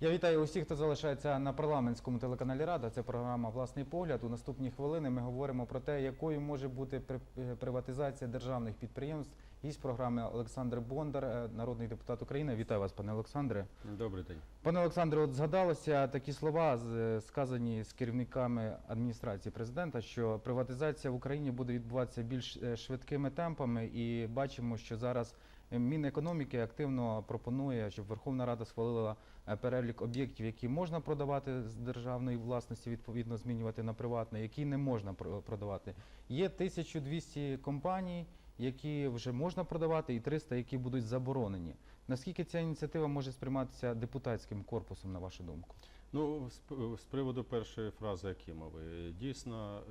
Я вітаю усіх, хто залишається на парламентському телеканалі Рада. Це програма Власний погляд. У наступні хвилини ми говоримо про те, якою може бути е, приватизація державних підприємств. Гість програми Олександр Бондар, е, народний депутат України. Вітаю вас, пане Олександре. Добрий день. Пане Олександре, от згадалося такі слова, сказані з керівниками адміністрації президента, що приватизація в Україні буде відбуватися більш е, швидкими темпами, і бачимо, що зараз е, Мінекономіки активно пропонує, щоб Верховна Рада схвалила е, перелік об'єктів, які можна продавати з державної власності, відповідно змінювати на приватне, які не можна продавати. Є 1200 компаній, які вже можна продавати, і 300, які будуть заборонені. Наскільки ця ініціатива може сприйматися депутатським корпусом, на вашу думку? Ну, з, приводу першої фрази Акімови, дійсно,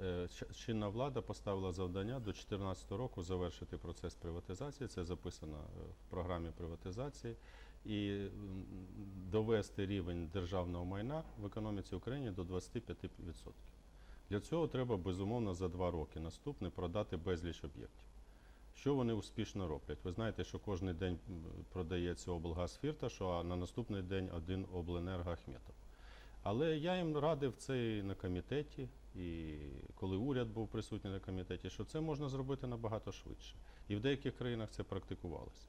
е, е, чинна влада поставила завдання до 2014 року завершити процес приватизації. Це записано е, в програмі приватизації. І довести рівень державного майна в економіці України до 25%. Для цього треба безумовно за два роки наступне продати безліч об'єктів. Що вони успішно роблять? Ви знаєте, що кожен день продається облгаз Фірташу, а на наступний день один обленерго Ахметов. Але я їм радив це і на комітеті, і коли уряд був присутній на комітеті, що це можна зробити набагато швидше. І в деяких країнах це практикувалося.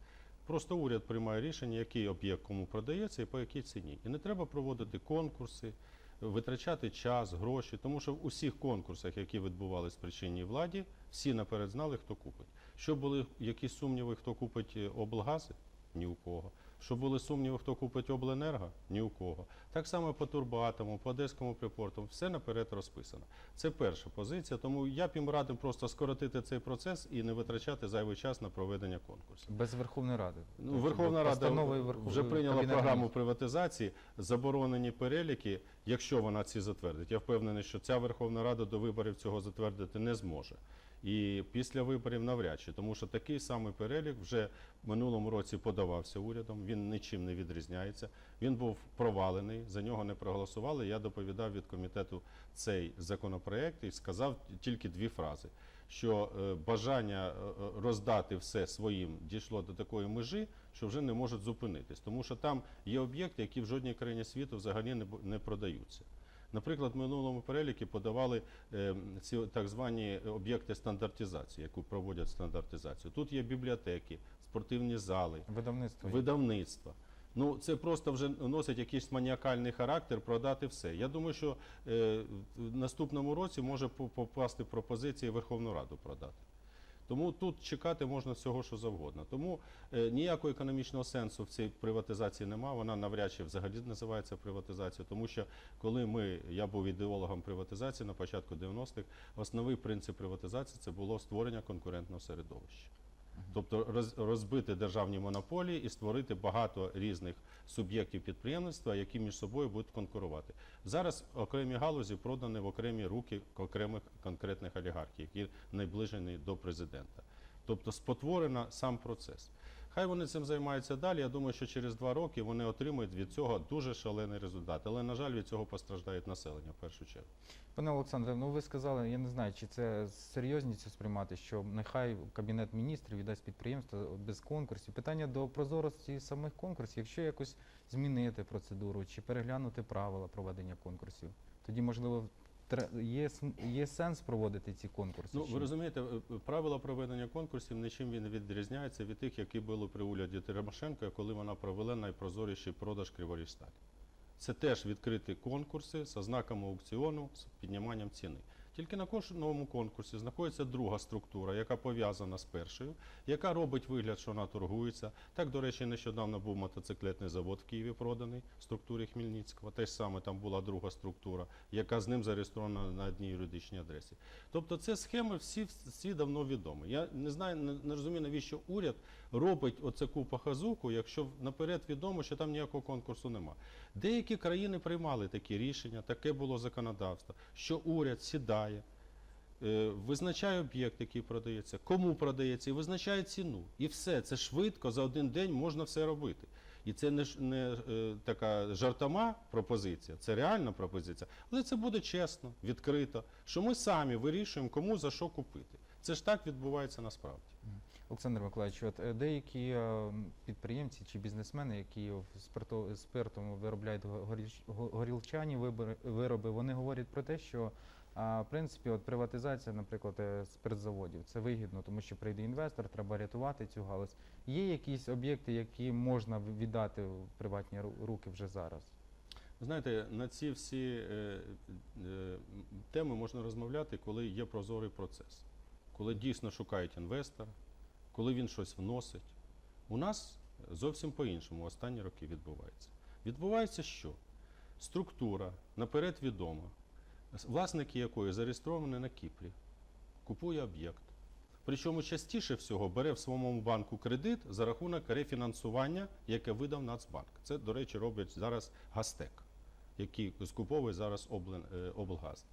Просто уряд приймає рішення, який об'єкт кому продається і по якій ціні. І не треба проводити конкурси, витрачати час, гроші, тому що в усіх конкурсах, які відбувалися в причинній владі, всі наперед знали, хто купить. Що були якісь сумніви, хто купить е, облгази? Ні у кого. Щоб були сумніви, хто купить обленерго? Ні у кого. Так само по Турбоатому, по Одеському припорту, все наперед розписано. Це перша позиція, тому я б їм радив просто скоротити цей процес і не витрачати зайвий час на проведення конкурсів. Без Верховної Ради. Ну, Тобто Верховна Рада Верхов- вже прийняла Кабінету програму Міністрів. приватизації, заборонені переліки, якщо вона ці затвердить. Я впевнений, що ця Верховна Рада до виборів цього затвердити не зможе. І після виборів навряд чи, тому що такий самий перелік вже в минулому році подавався урядом. Він нічим не відрізняється. Він був провалений, за нього не проголосували. Я доповідав від комітету цей законопроект і сказав тільки дві фрази: що е, бажання е, е, роздати все своїм дійшло до такої межі, що вже не можуть зупинитись, тому що там є об'єкти, які в жодній країні світу взагалі не продаються. Наприклад, в минулому переліку подавали е, ці так звані об'єкти стандартизації, яку проводять стандартизацію. Тут є бібліотеки, спортивні зали, Видавництво. видавництва. Ну, це просто вже носить якийсь маніакальний характер продати все. Я думаю, що е, в наступному році може попасти пропозиції Верховну Раду продати. Тому тут чекати можна всього, що завгодно. Тому е, ніякого економічного сенсу в цій приватизації немає. Вона навряд чи взагалі називається приватизацією, тому що коли ми, я був ідеологом приватизації на початку 90-х, основний принцип приватизації це було створення конкурентного середовища. Тобто роз- розбити державні монополії і створити багато різних суб'єктів підприємництва, які між собою будуть конкурувати. Зараз окремі галузі продані в окремі руки окремих конкретних олігархів, які найближені до президента. Тобто спотворено сам процес. Хай вони цим займаються далі. Я думаю, що через два роки вони отримують від цього дуже шалений результат. Але, на жаль, від цього постраждає населення в першу чергу. Пане Олександре, ну ви сказали, я не знаю, чи це серйозністю сприймати, що нехай Кабінет міністрів віддасть підприємство без конкурсів. Питання до прозорості самих конкурсів, якщо якось змінити процедуру чи переглянути правила проведення конкурсів, тоді можливо є, є сенс проводити ці конкурси. Ну, ви розумієте, е, е, правила проведення конкурсів нічим він відрізняється від тих, які були при уряді Теремошенка, коли вона провела найпрозоріший продаж Криворіжсталі. Це теж відкриті конкурси з ознаками аукціону, з підніманням ціни. Тільки на кожному конкурсі знаходиться друга структура, яка пов'язана з першою, яка робить вигляд, що вона торгується. Так, до речі, нещодавно був мотоциклетний завод в Києві проданий в структурі Хмельницького. Те ж саме там була друга структура, яка з ним зареєстрована на одній юридичній адресі. Тобто це схеми всі, всі давно відомі. Я не знаю, не, розумію, навіщо уряд робить оцеку похазуку, якщо наперед відомо, що там ніякого конкурсу нема. Деякі країни приймали такі рішення, таке було законодавство, що уряд сідає, е, визначає об'єкт, який продається, кому продається, і визначає ціну. І все, це швидко, за один день можна все робити. І це не, не е, така жартома пропозиція, це реальна пропозиція. Але це буде чесно, відкрито, що ми самі вирішуємо, кому за що купити. Це ж так відбувається насправді. Олександр Миколаївич, от е, деякі е, підприємці чи бізнесмени, які в спиртом виробляють горілчані вироби, вони говорять про те, що в принципі от приватизація, наприклад, е, спиртзаводів, це вигідно, тому що прийде інвестор, треба рятувати цю галузь. Є якісь об'єкти, які можна віддати в приватні руки вже зараз? Знаєте, на ці всі е, е, теми можна розмовляти, коли є прозорий процес, коли дійсно шукають інвестора, коли він щось вносить. У нас зовсім по-іншому останні роки відбувається. Відбувається що? Структура наперед відома, власники якої зареєстровані на Кіпрі, купує об'єкт. Причому частіше всього бере в своєму банку кредит за рахунок рефінансування, яке видав Нацбанк. Це, до речі, робить зараз Гастек, який скуповує зараз е, облгаз.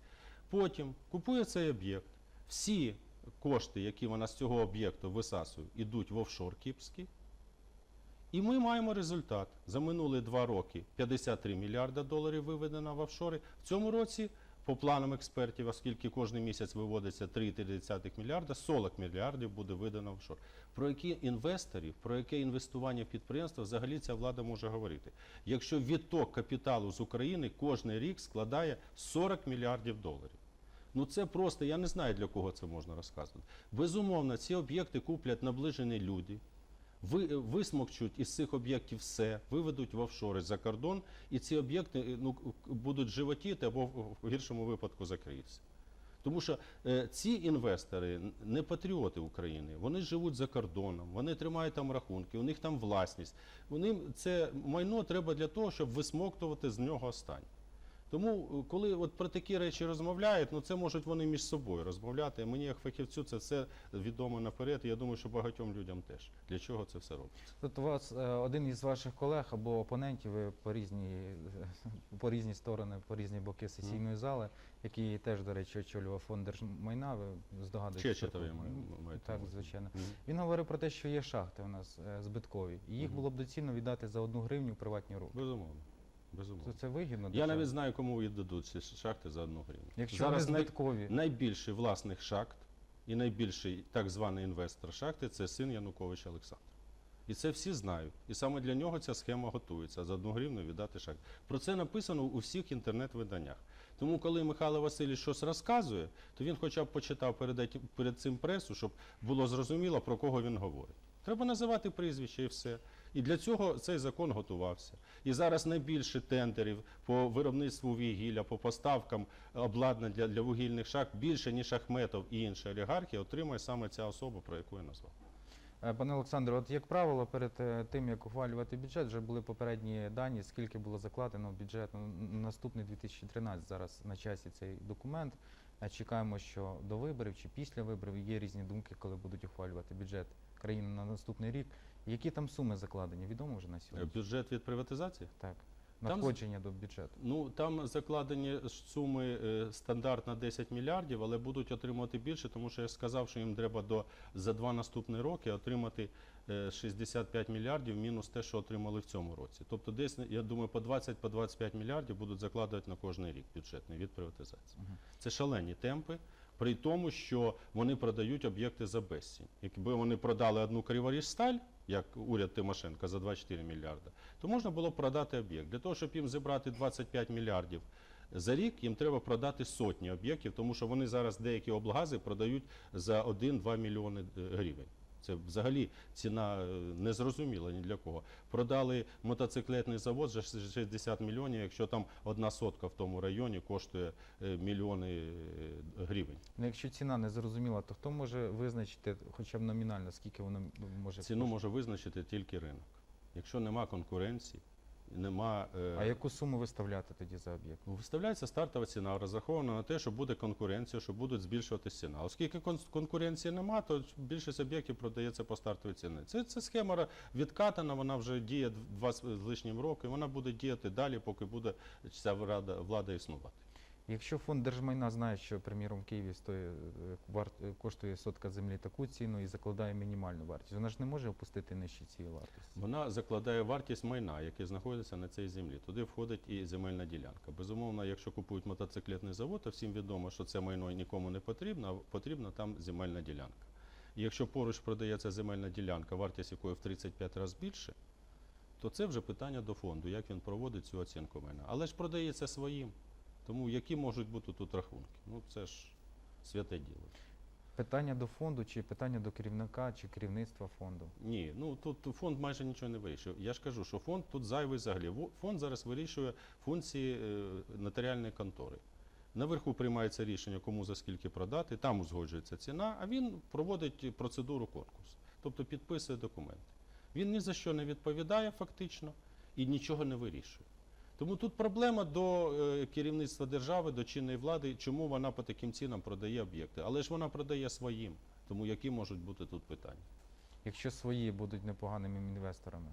Потім купує цей об'єкт. Всі кошти, які вона з цього об'єкту висасує, йдуть в офшор кіпрський. І ми маємо результат. За минулі два роки 53 мільярда доларів виведено в офшори. В цьому році, по планам експертів, оскільки кожен місяць виводиться 3,3 мільярда, 40 мільярдів буде видано в офшор. Про які інвесторів, про яке інвестування в підприємства взагалі ця влада може говорити? Якщо відток капіталу з України кожен рік складає 40 мільярдів доларів. Ну це просто, я не знаю для кого це можна розказувати. Безумовно, ці об'єкти куплять наближені люди, ви, висмокчуть із цих об'єктів все, виведуть в офшори за кордон, і ці об'єкти е, ну, будуть животіти або в гіршому випадку закриються. Тому що е, ці інвестори не патріоти України, вони живуть за кордоном, вони тримають там рахунки, у них там власність. Вони це майно треба для того, щоб висмоктувати з нього останнє. Тому, е, коли от про такі речі розмовляють, ну це можуть вони між собою розмовляти. Мені, як фахівцю, це все відомо наперед. І я думаю, що багатьом людям теж. Для чого це все робиться? Тут у вас е, один із ваших колег або опонентів ви по різні, по різні сторони, по різні боки сесійної зали, який теж, до речі, очолював фонд держмайна, ви я що- маю- Так, звичайно. Він говорив про те, що є шахти у нас е, збиткові, і їх було б доцільно віддати за одну гривню в приватні руки. Безумовно. Безумовно. То це вигідно. Я навіть знаю, кому віддадуть ці шахти за одну гривню. Якщо Зараз вони збиткові, найбільший власник шахт і найбільший так званий інвестор шахти це син Януковича Олександр. І це всі знають. І саме для нього ця схема готується за одну гривну віддати шахт. Про це написано у всіх інтернет-виданнях. Тому, коли Михайло Васильович щось розказує, то він хоча б почитав перед, перед цим пресу, щоб було зрозуміло, про кого він говорить. Треба називати прізвище і все. І для цього цей закон готувався. І зараз найбільше тендерів по виробництву вугілля, по поставкам обладнань для, для вугільних шахт більше, ніж Ахметов і інші олігархи, отримує саме ця особа, про яку я назвав. Е, Пане Олександре, от як правило, перед е, тим як ухвалювати бюджет, вже були попередні дані, скільки було закладено в бюджет ну, н- наступний 2013. Зараз на часі цей документ. Е, Чекаємо, що до виборів чи після виборів є різні думки, коли будуть ухвалювати бюджет країни на наступний рік. Які там суми закладені? Відомо вже на сьогодні? Бюджет від приватизації? Так. Надходження до бюджету. Ну там закладені суми е, стандарт на 10 мільярдів, але будуть отримувати більше, тому що я сказав, що їм треба до за два наступні роки отримати е, 65 мільярдів мінус те, що отримали в цьому році. Тобто, десь я думаю, по 20 по 25 мільярдів будуть закладувати на кожний рік бюджетний від приватизації. Мгм. Це шалені темпи. При тому, що вони продають об'єкти за безцінь. Якби вони продали одну Криворіжсталь, як уряд Тимошенка за 24 мільярда, то можна було продати об'єкт. Для того, щоб їм зібрати 25 мільярдів за рік, їм треба продати сотні об'єктів, тому що вони зараз деякі облгази продають за 1-2 мільйони е, гривень. Це взагалі ціна е, незрозуміла ні для кого. Продали мотоциклетний завод за 60 мільйонів, якщо там одна сотка в тому районі коштує е, мільйони е, гривень. Ну, якщо ціна не зрозуміла, то хто може визначити хоча б номінально, скільки воно може Ціну може визначити тільки ринок. Якщо нема конкуренції, нема. е, А яку суму виставляти тоді за об'єкт? Виставляється стартова ціна, розрахована на те, що буде конкуренція, що будуть збільшуватися ціна. Оскільки кон- конкуренції нема, то більшість об'єктів продається по стартовій ціні. Це, це схема відкатана, вона вже діє два з з лишнім роки, вона буде діяти далі, поки буде ця влада, влада існувати. Якщо фонд держмайна знає, що, приміром, в Києві стоїть, е, е, коштує сотка землі таку ціну і закладає мінімальну вартість, вона ж не може опустити нижче цієї вартості. Вона закладає вартість майна, яке знаходиться на цій землі. Туди входить і земельна ділянка. Безумовно, якщо купують мотоциклетний завод, то всім відомо, що це майно нікому не потрібно, а потрібна там земельна ділянка. І якщо поруч продається земельна ділянка, вартість якої в 35 разів більше, то це вже питання до фонду, як він проводить цю оцінку майна. Але ж продається своїм. Тому які можуть бути тут рахунки? Ну це ж святе діло. Питання до фонду чи питання до керівника чи керівництва фонду? Ні, ну тут фонд майже нічого не вирішує. Я ж кажу, що фонд тут зайвий взагалі. Фонд зараз вирішує функції е, нотаріальної контори. Наверху приймається рішення, кому за скільки продати, там узгоджується ціна, а він проводить процедуру конкурсу, тобто підписує документи. Він ні за що не відповідає фактично і нічого не вирішує. Тому тут проблема до е, керівництва держави, до чинної влади, чому вона по таким цінам продає об'єкти. Але ж вона продає своїм. Тому які можуть бути тут питання? Якщо свої будуть непоганими інвесторами.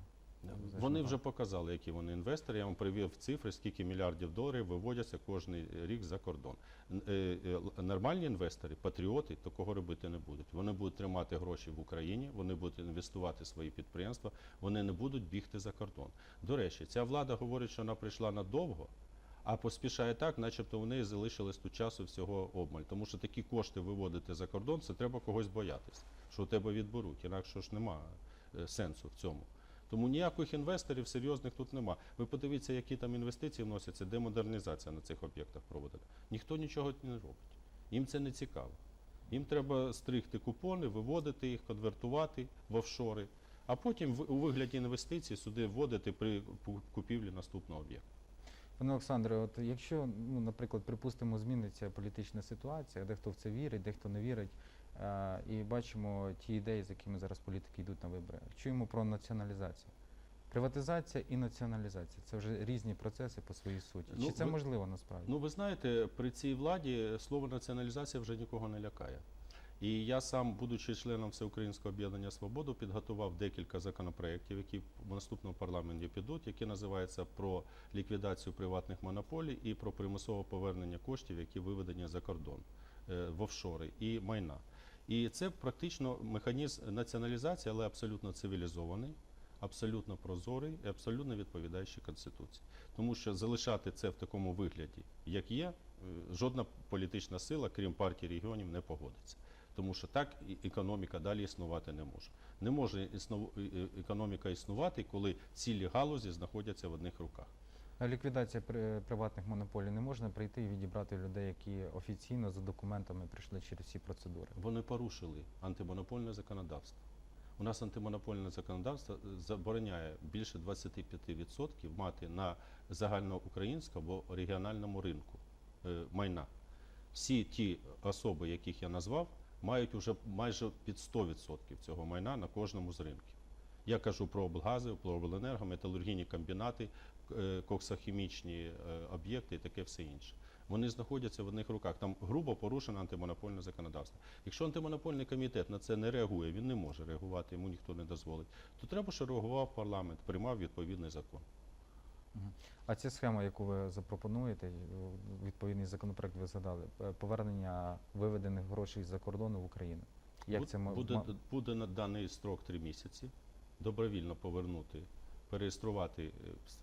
За Вони вже показали, які вони інвестори. Я вам привів цифри, скільки мільярдів доларів виводяться кожен рік за кордон. Е, е, Нормальні інвестори, патріоти, такого робити не будуть. Вони будуть тримати гроші в Україні, вони будуть інвестувати в свої підприємства, вони не будуть бігти за кордон. До речі, ця влада говорить, що вона прийшла надовго. А поспішає так, начебто у неї залишилось тут часу всього обмаль. Тому що такі кошти виводити за кордон, це треба когось боятися, що у тебе відберуть. Інакше ж нема е, сенсу в цьому. Тому ніяких інвесторів серйозних тут нема. Ви подивіться, які там інвестиції вносяться, де модернізація на цих об'єктах проводить. Ніхто нічого не робить. Їм це не цікаво. Їм треба стригти купони, виводити їх, конвертувати в офшори, а потім у вигляді інвестицій сюди вводити при купівлі наступного об'єкту. Пане Олександре, от якщо, ну, наприклад, припустимо, зміниться політична ситуація, дехто в це вірить, дехто не вірить, і бачимо ті ідеї, з якими зараз політики йдуть на вибори. Чуємо про націоналізацію. Приватизація і націоналізація це вже різні процеси по своїй суті. Ну, Чи це ви- можливо насправді? Ну, ви знаєте, при цій владі слово націоналізація вже нікого не лякає. І я сам, будучи членом Всеукраїнського об'єднання Свободу, підготував декілька законопроєктів, які в наступному парламенті підуть, які називаються про ліквідацію приватних монополій і про примусове повернення коштів, які виведені за кордон е, в офшори і майна. І це практично механізм націоналізації, але абсолютно цивілізований, абсолютно прозорий і абсолютно відповідаючий Конституції. Тому що залишати це в такому вигляді, як є, е, жодна політична сила, крім партії регіонів, не погодиться. Тому що так економіка далі існувати не може. Не може економіка існувати, коли цілі галузі знаходяться в одних руках. Ліквідація при- приватних монополій не можна прийти і відібрати людей, які офіційно за документами прийшли через всі процедури. Вони порушили антимонопольне законодавство. У нас антимонопольне законодавство е, забороняє більше 25% мати на загальноукраїнському або регіональному ринку е, майна. Всі ті особи, яких я назвав, мають уже майже під 100% цього майна на кожному з ринків. Я кажу про облгази, про обленерго, металургійні комбінати, е, коксохімічні е, об'єкти і таке все інше. Вони знаходяться в одних руках. Там грубо порушено антимонопольне законодавство. Якщо антимонопольний комітет на це не реагує, він не може реагувати, йому ніхто не дозволить, то треба, щоб реагував парламент, приймав відповідний закон. А ця схема, яку ви запропонуєте, відповідний законопроект ви згадали, повернення виведених грошей з-за кордону в Україну. Як Буд- це буде, буде на даний строк три місяці, добровільно повернути, переєструвати е,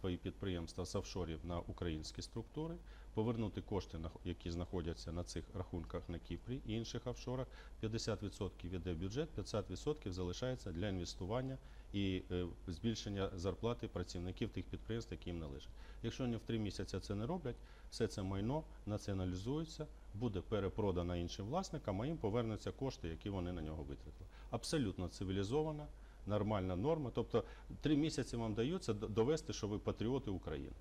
свої підприємства з офшорів на українські структури, повернути кошти, які знаходяться на цих рахунках на Кіпрі і інших офшорах. 50% йде в бюджет, 50% залишається для інвестування і е, збільшення зарплати працівників тих підприємств, які їм належать. Якщо вони в три місяці це не роблять, все це майно націоналізується, буде перепродано іншим власникам, а їм повернуться кошти, які вони на нього витратили. Абсолютно цивілізована, нормальна норма. Тобто три місяці вам даються довести, що ви патріоти України.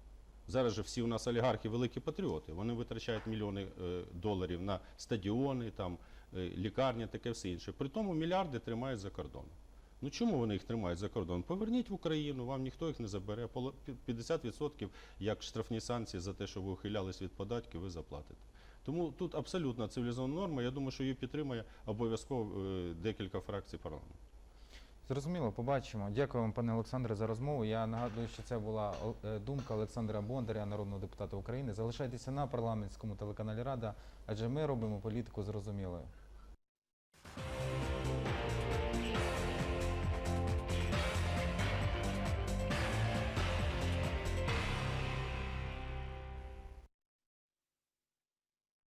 Зараз же всі у нас олігархи великі патріоти. Вони витрачають мільйони е, доларів на стадіони, там, е, лікарні, таке все інше. При тому мільярди тримають за кордоном. Ну чому вони їх тримають за кордон? Поверніть в Україну, вам ніхто їх не забере. 50% як штрафні санкції за те, що ви ухилялись від податків, ви заплатите. Тому тут абсолютно цивілізована норма. Я думаю, що її підтримає обов'язково е, декілька фракцій парламенту. Зрозуміло, побачимо. Дякую вам, пане Олександре, за розмову. Я нагадую, що це була е, думка Олександра Бондаря, народного депутата України. Залишайтеся на парламентському телеканалі Рада, адже ми робимо політику зрозумілою.